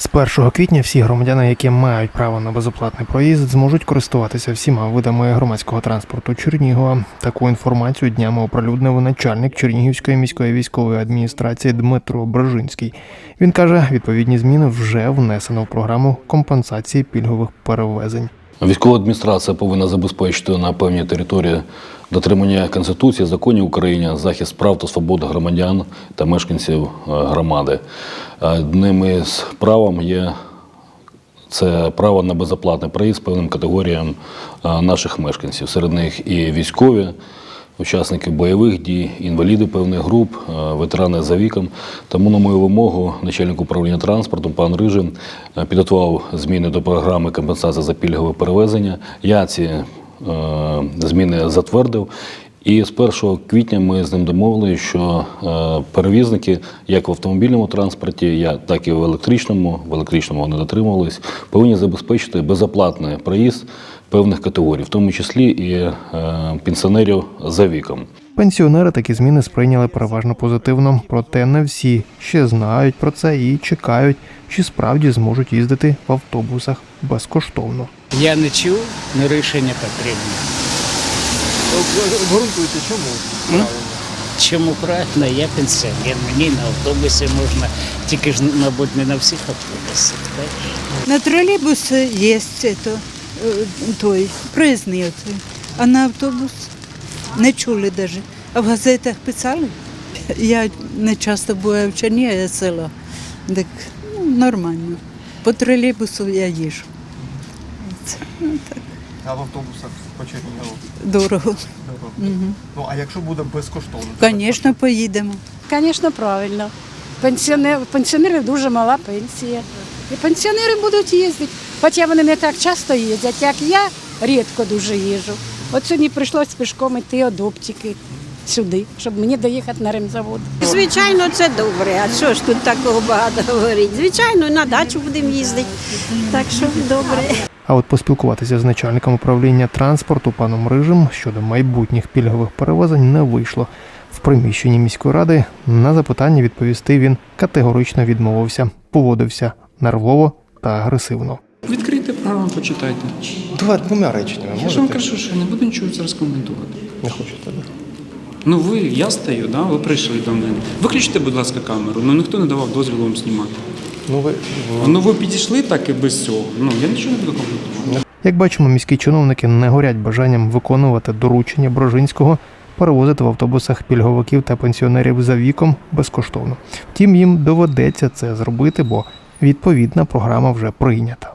З 1 квітня всі громадяни, які мають право на безоплатний проїзд, зможуть користуватися всіма видами громадського транспорту Чернігова. Таку інформацію днями оприлюднив начальник Чернігівської міської військової адміністрації Дмитро Брожинський. Він каже, відповідні зміни вже внесено в програму компенсації пільгових перевезень. Військова адміністрація повинна забезпечити на певній території дотримання Конституції, законів України, захист прав та свобод громадян та мешканців е, громади. Одним із правом є це право на безоплатний проїзд певним категоріям е, наших мешканців. Серед них і військові, учасники бойових дій, інваліди певних груп, е, ветерани за віком. Тому, на мою вимогу, начальник управління транспортом пан Рижин е, підготував зміни до програми компенсації за пільгове перевезення. Я ці е, зміни затвердив. І з 1 квітня ми з ним домовилися, що перевізники, як в автомобільному транспорті, так і в електричному, в електричному вони дотримувались, повинні забезпечити безоплатний проїзд певних категорій, в тому числі і е, пенсіонерів за віком. Пенсіонери такі зміни сприйняли переважно позитивно, проте не всі ще знають про це і чекають, чи справді зможуть їздити в автобусах безкоштовно. Я не чув, але рішення потрібне. Обґрунтуйте, чому? Чому правильно, я пенсіонер, мені на автобусі можна, тільки ж, мабуть, не на всіх автобусах. На троллейбус есть это, э, той, проездний оцей. А на автобус не чули даже. А в газетах писали. Я не часто буваю в Черні, а я з села. Так ну, нормально. По тролейбусу я їжджу. Це, ну, так, А в автобусах по Чернігову дорого. дорого. Ну а якщо буде безкоштовно? Звісно, поїдемо. Звісно, правильно. Пенсіонер, пенсіонерів дуже мала пенсія. І пенсіонери будуть їздити. Хоча вони не так часто їздять, як я рідко дуже їжджу. От сьогодні прийшлося пішком йти від оптики сюди, щоб мені доїхати на ремзавод. Звичайно, це добре. А що ж тут такого багато говорить? Звичайно, на дачу будемо їздити. Так що добре. А от поспілкуватися з начальником управління транспорту паном Рижим щодо майбутніх пільгових перевезень не вийшло. В приміщенні міської ради на запитання відповісти він категорично відмовився, поводився нервово та агресивно. Відкрийте програму, почитайте. Два двома реченнями Я ж вам кажу, що я не буду нічого зараз коментувати. Не хочете, да? Ну ви, я стою, да? ви прийшли до мене. Виключте, будь ласка, камеру, ну ніхто не давав дозволу вам знімати. Ну ви Ну ви підійшли так і без цього. Ну я нічого не буду коментувати. Як бачимо, міські чиновники не горять бажанням виконувати доручення Брожинського перевозити в автобусах пільговиків та пенсіонерів за віком безкоштовно. Втім, їм доведеться це зробити, бо відповідна програма вже прийнята.